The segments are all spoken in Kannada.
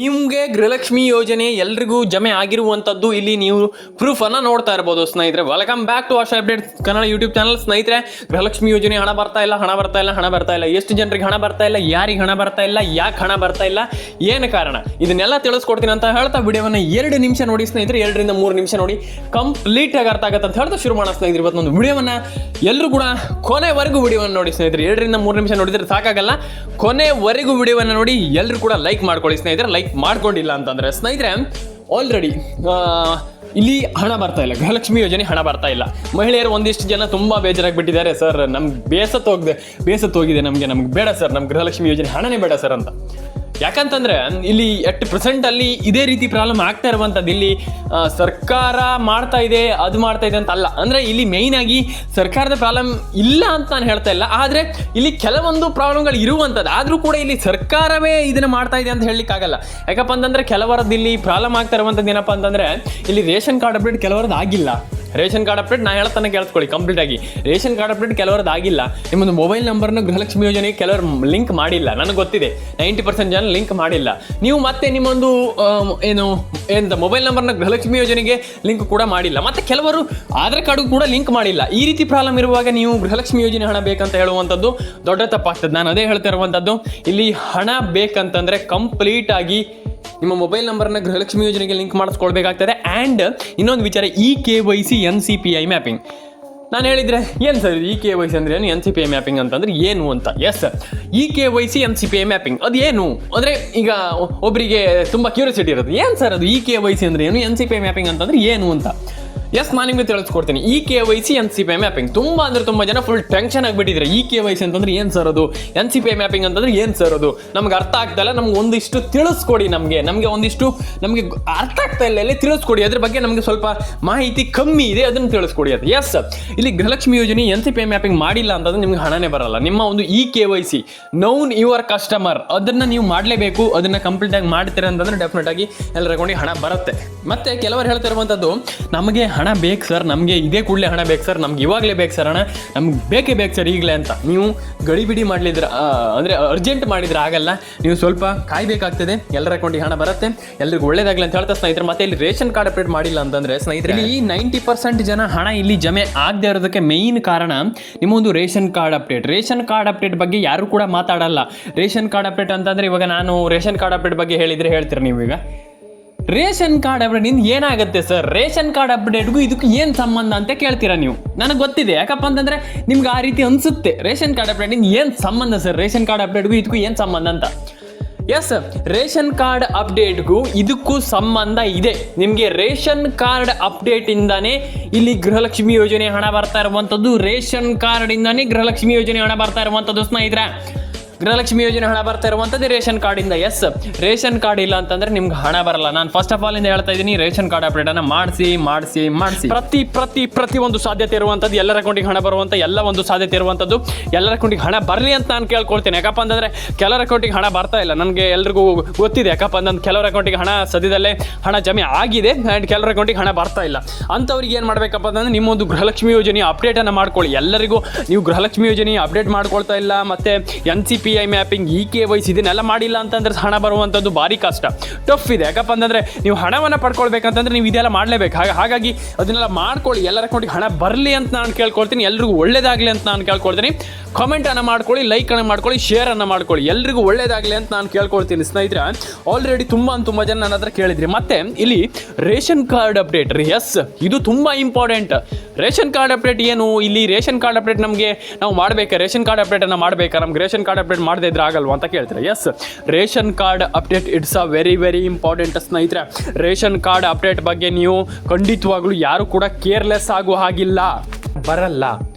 ನಿಮಗೆ ಗೃಹಲಕ್ಷ್ಮಿ ಯೋಜನೆ ಎಲ್ರಿಗೂ ಜಮೆ ಆಗಿರುವಂಥದ್ದು ಇಲ್ಲಿ ನೀವು ಪ್ರೂಫನ್ನು ನೋಡ್ತಾ ಇರ್ಬೋದು ಸ್ನೇಹಿತರೆ. Welcome back to Asha update Kannada YouTube channel ಸ್ನೇಹಿತರೆ, ಗೃಹಲಕ್ಷ್ಮಿ ಯೋಜನೆ ಹಣ ಬರ್ತಾ ಇಲ್ಲ, ಹಣ ಬರ್ತಾ ಇಲ್ಲ, ಹಣ ಬರ್ತಾ ಇಲ್ಲ. ಎಷ್ಟು ಜನರಿಗೆ ಹಣ ಬರ್ತಾ ಇಲ್ಲ, ಯಾರಿಗೆ ಹಣ ಬರ್ತಾ ಇಲ್ಲ, ಯಾಕೆ ಹಣ ಬರ್ತಾ ಇಲ್ಲ, ಏನು ಕಾರಣ? ಇದನ್ನೆಲ್ಲ ತಿಳಿಸ್ಕೊಡ್ತೀನಿ ಅಂತ ಹೇಳ್ತಾ ವಿಡಿಯೋವನ್ನು ಎರಡು ನಿಮಿಷ ನೋಡಿ ಸ್ನೇಹಿತರೆ, ಎರಡರಿಂದ ಮೂರು ನಿಮಿಷ ನೋಡಿ. ಕಂಪ್ಲೀಟ್ ಆಗಿ ಅರ್ಥ ಆಗುತ್ತೆ ಅಂತ ಹೇಳ್ತಾ ಶುರು ಮಾಡೋ ಸ್ನೇಹಿತರೆ. ಇವತ್ತೊಂದು ವಿಡಿಯೋವನ್ನು ಎಲ್ಲರೂ ಕೂಡ ಕೊನೆವರೆಗೂ ವಿಡಿಯೋವನ್ನು ನೋಡಿ ಸ್ನೇಹಿತರೆ. ಎರಡರಿಂದ ಮೂರು ನಿಮಿಷ ನೋಡಿದರೆ ಸಾಕಾಗಲ್ಲ. ಕೊನೆವರೆಗೂ ವಿಡಿಯೋವನ್ನು ನೋಡಿ ಎಲ್ಲರೂ ಕೂಡ ಲೈಕ್ ಮಾಡ್ಕೊಳ್ಳಿ ಸ್ನೇಹಿತರೆ. ಲೈಕ್ ಮಾಡ್ಕೊಂಡಿಲ್ಲ ಅಂತಂದ್ರೆ, ಸ್ನೇಹಿತರೆ ಆಲ್ರೆಡಿ ಇಲ್ಲಿ ಹಣ ಬರ್ತಾ ಇಲ್ಲ. ಗೃಹಲಕ್ಷ್ಮಿ ಯೋಜನೆ ಹಣ ಬರ್ತಾ ಇಲ್ಲ. ಮಹಿಳೆಯರು ಒಂದಿಷ್ಟು ಜನ ತುಂಬಾ ಬೇಜಾರಾಗಿ ಬಿಟ್ಟಿದ್ದಾರೆ ಸರ್, ನಮ್ಗೆ ಬೇಸತ್ತು ಹೋಗಿದೆ ಬೇಸತ್ತು ಹೋಗಿದೆ ನಮಗೆ. ನಮ್ಗೆ ಬೇಡ ಸರ್, ನಮ್ಗೆ ಗೃಹಲಕ್ಷ್ಮಿ ಯೋಜನೆ ಹಣನೇ ಬೇಡ ಸರ್ ಅಂತ. ಯಾಕಂತಂದ್ರೆ, ಇಲ್ಲಿ ಎಟ್ ಪ್ರೆಸೆಂಟ್ ಅಲ್ಲಿ ಇದೇ ರೀತಿ ಪ್ರಾಬ್ಲಮ್ ಆಗ್ತಾ ಇರುವಂಥದ್ದು ಇಲ್ಲಿ ಸರ್ಕಾರ ಮಾಡ್ತಾ ಇದೆ, ಅದು ಮಾಡ್ತಾ ಇದೆ ಅಂತ ಅಲ್ಲ. ಅಂದ್ರೆ ಇಲ್ಲಿ ಮೇಯ್ನ್ ಆಗಿ ಸರ್ಕಾರದ ಪ್ರಾಬ್ಲಮ್ ಇಲ್ಲ ಅಂತ ನಾನು ಹೇಳ್ತಾ ಇಲ್ಲ. ಆದ್ರೆ ಇಲ್ಲಿ ಕೆಲವೊಂದು ಪ್ರಾಬ್ಲಮ್ಗಳು ಇರುವಂಥದ್ದು ಆದ್ರೂ ಕೂಡ ಇಲ್ಲಿ ಸರ್ಕಾರವೇ ಇದನ್ನ ಮಾಡ್ತಾ ಇದೆ ಅಂತ ಹೇಳಲಿಕ್ಕಾಗಲ್ಲ ಯಾಕಪ್ಪ ಅಂತಂದ್ರೆ, ಕೆಲವರದ್ದು ಇಲ್ಲಿ ಪ್ರಾಬ್ಲಮ್ ಆಗ್ತಾ ಇರುವಂಥದ್ದು ಏನಪ್ಪ ಅಂತಂದ್ರೆ, ಇಲ್ಲಿ ರೇಷನ್ ಕಾರ್ಡ್ ಅಪ್ಡೇಟ್ ಕೆಲವರದ್ದು ಆಗಿಲ್ಲ. ರೇಷನ್ ಕಾರ್ಡ್ ಅಪ್ಡೇಟ್ ನಾನು ಹೇಳ್ತಾನೆ ಕೇಳಿಸ್ಕೊಳ್ಳಿ ಕಂಪ್ಲೀಟ್ ಆಗಿ. ರೇಷನ್ ಕಾರ್ಡ್ ಅಪ್ಡೇಟ್ ಕೆಲವರದ್ದು ಆಗಿಲ್ಲ. ನಿಮ್ಮೊಂದು ಮೊಬೈಲ್ ನಂಬರ್ನ ಗೃಹಲಕ್ಷ್ಮಿ ಯೋಜನೆಗೆ ಕೆಲವರು ಲಿಂಕ್ ಮಾಡಿಲ್ಲ. ನನಗೆ ಗೊತ್ತಿದೆ. ನೈಂಟಿ ಪರ್ಸೆಂಟ್ ಜನ ಲಿಂಕ್ ಮಾಡಿಲ್ಲ. ನೀವು ಮತ್ತೆ ನಿಮ್ಮೊಂದು ಏನು, ಎಂತ ಮೊಬೈಲ್ ನಂಬರ್ನ ಗೃಹಲಕ್ಷ್ಮಿ ಯೋಜನೆಗೆ ಲಿಂಕ್ ಕೂಡ ಮಾಡಿಲ್ಲ. ಮತ್ತೆ ಕೆಲವರು ಆಧಾರ್ ಕಾರ್ಡ್ ಕೂಡ ಲಿಂಕ್ ಮಾಡಿಲ್ಲ. ಈ ರೀತಿ ಪ್ರಾಬ್ಲಮ್ ಇರುವಾಗ ನೀವು ಗೃಹಲಕ್ಷ್ಮಿ ಯೋಜನೆ ಹಣ ಬೇಕಂತ ಹೇಳುವಂಥದ್ದು ದೊಡ್ಡ ತಪ್ಪಾಗ್ತದೆ. ನಾನು ಅದೇ ಹೇಳ್ತಾ ಇರುವಂಥದ್ದು ಇಲ್ಲಿ ಹಣ ಬೇಕಂತಂದರೆ ಕಂಪ್ಲೀಟ್ ಆಗಿ ನಿಮ್ಮ ಮೊಬೈಲ್ ನಂಬರ್ನ ಗೃಹಲಕ್ಷ್ಮಿ ಯೋಜನೆಗೆ ಲಿಂಕ್ ಮಾಡಿಸ್ಕೊಳ್ಬೇಕಾಗ್ತದೆ ಆ್ಯಂಡ್ ಇನ್ನೊಂದು ವಿಚಾರ E K Y C N C P I mapping. ನಾನು ಹೇಳಿದರೆ ಏನು sir E K Y C ಅಂದರೆ ಏನು? N C P I mapping ಅಂತಂದ್ರೆ ಏನು ಅಂತ? Yes sir E K Y C N C P I mapping, ಅದು ಏನು? ಅಂದರೆ ಈಗ ಒಬ್ಬರಿಗೆ ತುಂಬ ಕ್ಯೂರಿಯಾಸಿಟಿ ಇರೋದು, ಏನು ಸರ್ ಅದು? ಇ ಕೆ ವೈ ಸಿ ಅಂದರೆ ಏನು? N C P I mapping ಅಂತಂದ್ರೆ ಏನು ಅಂತ? ಎಸ್ ನಾನು ನಿಮಗೆ ತಿಳಿಸ್ಕೊಡ್ತೀನಿ. E K Y C N C P mapping ತುಂಬ ಅಂದರೆ ತುಂಬ ಜನ ಫುಲ್ ಟೆನ್ಷನ್ ಆಗಿಬಿಟ್ಟಿದ್ರೆ. ಇ ಕೆ ವೈ ಸಿ ಅಂತಂದ್ರೆ ಏನು ಸರ್ ಅದು? ಎನ್ ಸಿ ಪಿ ಮ್ಯಾಪಿಂಗ್ ಅಂತಂದ್ರೆ ಏನು ಸರ್ ಅದು? ನಮ್ಗೆ ಅರ್ಥ ಆಗ್ತಾ ಇಲ್ಲ. ನಮ್ಗೆ ಒಂದಿಷ್ಟು ತಿಳಿಸ್ಕೊಡಿ ನಮಗೆ. ನಮಗೆ ಒಂದಿಷ್ಟು ನಮಗೆ ಅರ್ಥ ಆಗ್ತಾ ಇಲ್ಲ ಇಲ್ಲಿ ತಿಳಿಸ್ಕೊಡಿ. ಅದ್ರ ಬಗ್ಗೆ ನಮಗೆ ಸ್ವಲ್ಪ ಮಾಹಿತಿ ಕಮ್ಮಿ ಇದೆ, ಅದನ್ನು ತಿಳಿಸ್ಕೊಡಿ ಅದು ಎಸ್ ಇಲ್ಲಿ ಗೃಹಲಕ್ಷ್ಮಿ ಯೋಜನೆ ಎನ್ ಸಿ ಪಿ ಮ್ಯಾಪಿಂಗ್ ಮಾಡಿಲ್ಲ ಅಂತಂದ್ರೆ ನಿಮ್ಗೆ ಹಣನೇ ಬರಲ್ಲ. ನಿಮ್ಮ ಒಂದು E K Y C know your customer ಅದನ್ನ ನೀವು ಮಾಡಲೇಬೇಕು. ಅದನ್ನ ಕಂಪ್ಲೀಟ್ ಆಗಿ ಮಾಡ್ತೀರ ಅಂತಂದ್ರೆ ಡೆಫಿನೆಟ್ ಆಗಿ ಎಲ್ಲರ ಹಣ ಬರುತ್ತೆ. ಮತ್ತೆ ಕೆಲವರು ಹೇಳ್ತಿರುವಂಥದ್ದು ನಮಗೆ ಬೇಕು ಸರ್, ನಮಗೆ ಇದೇ ಕೂಡಲೇ ಹಣ ಬೇಕು ಸರ್, ನಮ್ಗೆ ಇವಾಗಲೇ ಬೇಕು ಸರ್ ಹಣ, ನಮ್ಗೆ ಬೇಕೇ ಬೇಕು ಸರ್ ಈಗಲೇ ಅಂತ. ನೀವು ಗಡಿಬಿಡಿ ಮಾಡಲಿದ್ರೆ ಅಂದರೆ ಅರ್ಜೆಂಟ್ ಮಾಡಿದ್ರೆ ಆಗಲ್ಲ. ನೀವು ಸ್ವಲ್ಪ ಕಾಯಬೇಕಾಗ್ತದೆ, ಎಲ್ಲರ ಅಕೌಂಟಿಗೆ ಹಣ ಬರುತ್ತೆ, ಎಲ್ರಿಗೂ ಒಳ್ಳೇದಾಗಲಿ ಅಂತ ಹೇಳ್ತಾ ಸ್ನೇಹಿತರೆ, ಮತ್ತೆ ಇಲ್ಲಿ ರೇಷನ್ ಕಾರ್ಡ್ ಅಪ್ಡೇಟ್ ಮಾಡಿಲ್ಲ ಅಂತಂದರೆ ಸ್ನೇಹಿತರೆ ಈ ನೈಂಟಿ ಪರ್ಸೆಂಟ್ ಜನ ಹಣ ಇಲ್ಲಿ ಜಮೆ ಆಗದೆ ಇರೋದಕ್ಕೆ ಮೇಯ್ನ್ ಕಾರಣ ನಿಮ್ಮೊಂದು ration card update. Ration card update ಬಗ್ಗೆ ಯಾರು ಕೂಡ ಮಾತಾಡಲ್ಲ. ರೇಷನ್ ಕಾರ್ಡ್ ಅಪ್ಡೇಟ್ ಅಂತಂದರೆ ಇವಾಗ ನಾನು ರೇಷನ್ ಕಾರ್ಡ್ ಅಪ್ಡೇಟ್ ಬಗ್ಗೆ ಹೇಳಿದರೆ ಹೇಳ್ತೀರಾ ಈಗ ರೇಷನ್ ಕಾರ್ಡ್ ಅಪ್ಡೇಟ್ ಏನಾಗುತ್ತೆ ಸರ್? ರೇಷನ್ ಕಾರ್ಡ್ ಅಪ್ಡೇಟ್ಗೂ ಇದಕ್ಕೂ ಏನು ಸಂಬಂಧ ಅಂತ ಕೇಳ್ತೀರಾ ನೀವು? ನನಗೆ ಗೊತ್ತಿದೆ. ಯಾಕಪ್ಪ ಅಂತಂದ್ರೆ ನಿಮ್ಗೆ ಆ ರೀತಿ ಅನ್ಸುತ್ತೆ. ರೇಷನ್ ಕಾರ್ಡ್ ಅಪ್ಡೇಟ್ನಿಂದ ಏನು ಸಂಬಂಧ ಸರ್? ರೇಷನ್ ಕಾರ್ಡ್ ಅಪ್ಡೇಟ್ಗೂ ಇದಕ್ಕೂ ಏನು ಸಂಬಂಧ ಅಂತ? ಎಸ್ ರೇಷನ್ ಕಾರ್ಡ್ ಅಪ್ಡೇಟ್ಗೂ ಇದಕ್ಕೂ ಸಂಬಂಧ ಇದೆ. ನಿಮಗೆ ರೇಷನ್ ಕಾರ್ಡ್ ಅಪ್ಡೇಟಿಂದಾನೇ ಇಲ್ಲಿ ಗೃಹಲಕ್ಷ್ಮಿ ಯೋಜನೆ ಹಣ ಬರ್ತಾ ಇರುವಂಥದ್ದು ರೇಷನ್ ಕಾರ್ಡಿಂದಾನೇ ಗೃಹಲಕ್ಷ್ಮಿ ಯೋಜನೆ ಹಣ ಬರ್ತಾ ಇರುವಂಥದ್ದು ಸ್ನೇಹಿತರೆ. ಗೃಹಲಕ್ಷ್ಮಿ ಯೋಜನೆ ಹಣ ಬರ್ತಾ ಇರುವಂಥದ್ದು ರೇಷನ್ ಕಾರ್ಡಿಂದ ಎಸ್ ರೇಷನ್ ಕಾರ್ಡ್ ಇಲ್ಲ ಅಂತಂದ್ರೆ ನಿಮ್ಗೆ ಹಣ ಬರಲ್ಲ. ನಾನು ಫಸ್ಟ್ ಆಫ್ ಆಲ್ ಇಂದ ಹೇಳ್ತಾ ಇದ್ದೀನಿ ರೇಷನ್ ಕಾರ್ಡ್ ಅಪ್ಡೇಟ್ ಅನ್ನ ಮಾಡಿಸಿ ಮಾಡಿಸಿ ಮಾಡಿಸಿ. ಪ್ರತಿ ಪ್ರತಿ ಪ್ರತಿ ಒಂದು ಸಾಧ್ಯತೆ ಇರುವಂಥದ್ದು ಎಲ್ಲರ ಅಕೌಂಟಿಗೆ ಹಣ ಬರುವಂಥ ಎಲ್ಲ ಒಂದು ಸಾಧ್ಯತೆ ಇರುವಂಥದ್ದು ಎಲ್ಲರ ಅಕೌಂಟಿಗೆ ಹಣ ಬರಲಿ ಅಂತ ನಾನು ಕೇಳ್ಕೊಳ್ತೇನೆ. ಯಾಕಪ್ಪ ಅಂತಂದ್ರೆ ಕೆಲವರ ಅಕೌಂಟಿಗೆ ಹಣ ಬರ್ತಾ ಇಲ್ಲ. ನನಗೆ ಎಲ್ರಿಗೂ ಗೊತ್ತಿದೆ. ಯಾಕಪ್ಪ ಅಂತಂದ್ರೆ ಕೆಲವರ ಅಕೌಂಟಿಗೆ ಹಣ ಸದ್ಯದಲ್ಲೇ ಹಣ ಜಮೆ ಆಗಿದೆ ಆ್ಯಂಡ್ ಕೆಲವರ ಅಕೌಂಟಿಗೆ ಹಣ ಬರ್ತಾ ಇಲ್ಲ. ಅಂಥವ್ರಿಗೆ ಏನು ಮಾಡಬೇಕಪ್ಪ ಅಂತಂದ್ರೆ ನಿಮ್ಮೊಂದು ಗೃಹಲಕ್ಷ್ಮಿ ಯೋಜನೆ ಅಪ್ಡೇಟನ್ನು ಮಾಡ್ಕೊಳ್ಳಿ. ಎಲ್ಲರಿಗೂ ನೀವು ಗೃಹಲಕ್ಷ್ಮಿ ಯೋಜನೆ ಅಪ್ಡೇಟ್ ಮಾಡ್ಕೊಳ್ತಾ ಇಲ್ಲ. ಮತ್ತೆ N C P I mapping E K wise ಇದನ್ನೆಲ್ಲ ಮಾಡಿಲ್ಲ ಅಂತಂದ್ರೆ ಹಣ ಬರುವಂಥದ್ದು ಭಾರಿ ಕಷ್ಟ. ಟಫ್ ಇದೆ. ಯಾಕಪ್ಪ ಅಂತಂದ್ರೆ ನೀವು ಹಣವನ್ನು ಪಡ್ಕೊಳ್ಬೇಕಂತಂದ್ರೆ ನೀವು ಇದೆಲ್ಲ ಮಾಡಲೇಬೇಕು. ಹಾಗೆ, ಹಾಗಾಗಿ ಅದನ್ನೆಲ್ಲ ಮಾಡ್ಕೊಳ್ಳಿ. ಎಲ್ಲರ ಅಕೌಂಟಿಗೆ ಹಣ ಬರಲಿ ಅಂತ ನಾನು ಕೇಳ್ಕೊಳ್ತೀನಿ. ಎಲ್ರಿಗೂ ಒಳ್ಳೇದಾಗಲಿ ಅಂತ ನಾನು ಕೇಳ್ಕೊಳ್ತೀನಿ. ಕಾಮೆಂಟನ್ನು ಮಾಡ್ಕೊಳ್ಳಿ ಲೈಕ್ ಅನ್ನು ಮಾಡ್ಕೊಳ್ಳಿ ಶೇರ್ ಅನ್ನು ಮಾಡ್ಕೊಳ್ಳಿ. ಎಲ್ರಿಗೂ ಒಳ್ಳೇದಾಗಲಿ ಅಂತ ನಾನು ಕೇಳ್ಕೊಳ್ತೀನಿ. ಸ್ನೇಹಿತರೆ ಆಲ್ರೆಡಿ ತುಂಬ ತುಂಬ ಜನ ನನ್ನ ಹತ್ರ ಕೇಳಿದ್ರಿ. ಮತ್ತೆ ಇಲ್ಲಿ ರೇಷನ್ ಕಾರ್ಡ್ ಅಪ್ಡೇಟ್ ರೀ. ಎಸ್ ಇದು ತುಂಬ ಇಂಪಾರ್ಟೆಂಟ್ ರೇಷನ್ ಕಾರ್ಡ್ ಅಪ್ಡೇಟ್ ಏನು? ಇಲ್ಲಿ ರೇಷನ್ ಕಾರ್ಡ್ ಅಪ್ಡೇಟ್ ನಮಗೆ ನಾವು ಮಾಡಬೇಕಾ? ರೇಷನ್ ಕಾರ್ಡ್ ಅಪ್ಡೇಟನ್ನು ಮಾಡಬೇಕಾ? ನಮ್ಗೆ ರೇಷನ್ ಕಾರ್ಡ್ ಅಪ್ಡೇಟ್ ಮಾಡದೇ ಇದ್ರೆ ಆಗಲ್ವಾ ಅಂತ ಕೇಳ್ತಾರೆ? Yes ration card update it's a very very important ಸ್ನೇಹಿತರೆ. ರೇಷನ್ ಕಾರ್ಡ್ ಅಪ್ಡೇಟ್ ಬಗ್ಗೆ ನೀವು ಖಂಡಿತವಾಗ್ಲೂ ಯಾರು ಕೂಡ ಕೇರ್ಲೆಸ್ ಆಗೋ ಹಾಗಿಲ್ಲ. ಬರಲ್ಲ.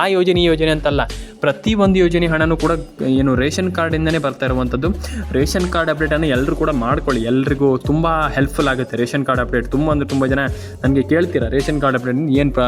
ಆ ಯೋಜನೆ ಈ ಯೋಜನೆ ಅಂತಲ್ಲ. ಪ್ರತಿ ಒಂದು ಯೋಜನೆ ಹಣನೂ ಕೂಡ ಏನು ರೇಷನ್ ಕಾರ್ಡಿಂದನೇ ಬರ್ತಾ ಇರುವಂಥದ್ದು. ರೇಷನ್ ಕಾರ್ಡ್ ಅಪ್ಡೇಟನ್ನು ಎಲ್ಲರೂ ಕೂಡ ಮಾಡ್ಕೊಳ್ಳಿ. ಎಲ್ರಿಗೂ ತುಂಬ ಹೆಲ್ಪ್ಫುಲ್ ಆಗುತ್ತೆ ರೇಷನ್ ಕಾರ್ಡ್ ಅಪ್ಡೇಟ್ ತುಂಬ ಅಂದರೆ ತುಂಬ ಜನ ನನಗೆ ಕೇಳ್ತೀರಾ ರೇಷನ್ ಕಾರ್ಡ್ ಅಪ್ಡೇಟ್ ಏನು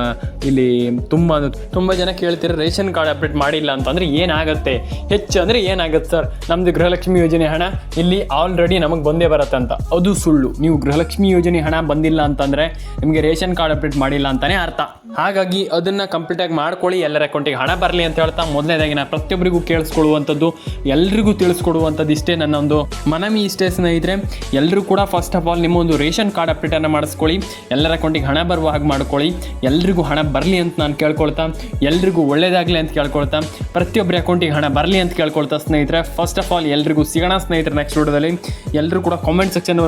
ಇಲ್ಲಿ ತುಂಬ ತುಂಬ ಜನ ಕೇಳ್ತೀರಾ ರೇಷನ್ ಕಾರ್ಡ್ ಅಪ್ಡೇಟ್ ಮಾಡಿಲ್ಲ ಅಂತಂದರೆ ಏನಾಗುತ್ತೆ? ಹೆಚ್ಚು ಅಂದರೆ ಏನಾಗುತ್ತೆ ಸರ್? ನಮ್ಮದು ಗೃಹಲಕ್ಷ್ಮಿ ಯೋಜನೆ ಹಣ ಇಲ್ಲಿ ಆಲ್ರೆಡಿ ನಮಗೆ ಬಂದೇ ಬರುತ್ತೆ ಅಂತ. ಅದು ಸುಳ್ಳು. ನೀವು ಗೃಹಲಕ್ಷ್ಮಿ ಯೋಜನೆ ಹಣ ಬಂದಿಲ್ಲ ಅಂತಂದರೆ ನಿಮಗೆ ರೇಷನ್ ಕಾರ್ಡ್ ಅಪ್ಡೇಟ್ ಮಾಡಿಲ್ಲ ಅಂತಲೇ ಅರ್ಥ. ಹಾಗಾಗಿ ಅದನ್ನು ಕಂಪ್ಲೀಟಾಗಿ ಮಾಡ್ಕೊಳ್ಳಿ. ಎಲ್ಲರ ಅಕೌಂಟಿಗೆ ಹಣ ಬರಲಿ ಅಂತ ಹೇಳ್ತಾ ಮೊದಲನೇದಾಗಿ ನಾನು ಪ್ರತಿಯೊಬ್ಬರಿಗೂ ಕೇಳಿಸ್ಕೊಳ್ಳುವಂಥದ್ದು, ಎಲ್ರಿಗೂ ತಿಳಿಸ್ಕೊಡುವಂಥದ್ದು ಇಷ್ಟೇ ನನ್ನ ಒಂದು ಮನವಿ ಇಷ್ಟೇ ಸ್ನೇಹಿತರೆ. ಎಲ್ಲರೂ ಕೂಡ ಫಸ್ಟ್ ಆಫ್ ಆಲ್ ನಿಮ್ಮ ಒಂದು ರೇಷನ್ ಕಾರ್ಡ್ ಅಪ್ಡೇಟನ್ನು ಮಾಡಿಸ್ಕೊಳ್ಳಿ, ಎಲ್ಲರ ಅಕೌಂಟಿಗೆ ಹಣ ಬರುವ ಹಾಗೆ ಮಾಡ್ಕೊಳ್ಳಿ. ಎಲ್ರಿಗೂ ಹಣ ಬರಲಿ ಅಂತ ನಾನು ಕೇಳ್ಕೊಳ್ತಾ, ಎಲ್ರಿಗೂ ಒಳ್ಳೇದಾಗಲಿ ಅಂತ ಕೇಳ್ಕೊಳ್ತಾ, ಪ್ರತಿಯೊಬ್ಬರ ಅಕೌಂಟಿಗೆ ಹಣ ಬರಲಿ ಅಂತ ಕೇಳ್ಕೊಳ್ತಾ ಸ್ನೇಹಿತರೆ. ಫಸ್ಟ್ ಆಫ್ ಆಲ್ ಎಲ್ರಿಗೂ ಸಿಗೋಣ ಸ್ನೇಹಿತರೆ ನೆಕ್ಸ್ಟ್ ವಿಡಿಯೋದಲ್ಲಿ ಎಲ್ಲರೂ ಕೂಡ ಕಾಮೆಂಟ್ ಸೆಕ್ಷನ್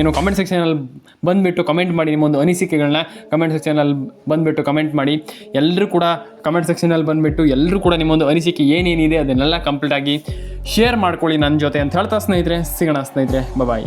ಏನು ಕಾಮೆಂಟ್ ಸೆಕ್ಷನಲ್ಲಿ ಬಂದುಬಿಟ್ಟು ಕಮೆಂಟ್ ಮಾಡಿ ನಿಮ್ಮೊಂದು ಅನಿಸಿಕೆಗಳನ್ನ ಕಮೆಂಟ್ ಸೆಕ್ಷನಲ್ಲಿ ಬಂದುಬಿಟ್ಟು ಕಮೆಂಟ್ ಮಾಡಿ. ಎಲ್ಲರೂ ಕೂಡ ಕಮೆಂಟ್ ಸೆಕ್ಷನಲ್ಲಿ ಬಂದುಬಿಟ್ಟು ಎಲ್ಲರೂ ಕೂಡ ನಿಮ್ಮೊಂದು ಅನಿಸಿಕೆ ಏನೇನಿದೆ ಅದನ್ನೆಲ್ಲ ಕಂಪ್ಲೀಟಾಗಿ ಶೇರ್ ಮಾಡ್ಕೊಳ್ಳಿ ನನ್ನ ಜೊತೆ ಅಂತ ಹೇಳ್ತಾ ಸ್ನೇಹಿತರೆ, ಸಿಗೋಣ ಸ್ನೇಹಿತರೆ ಬಾಯ್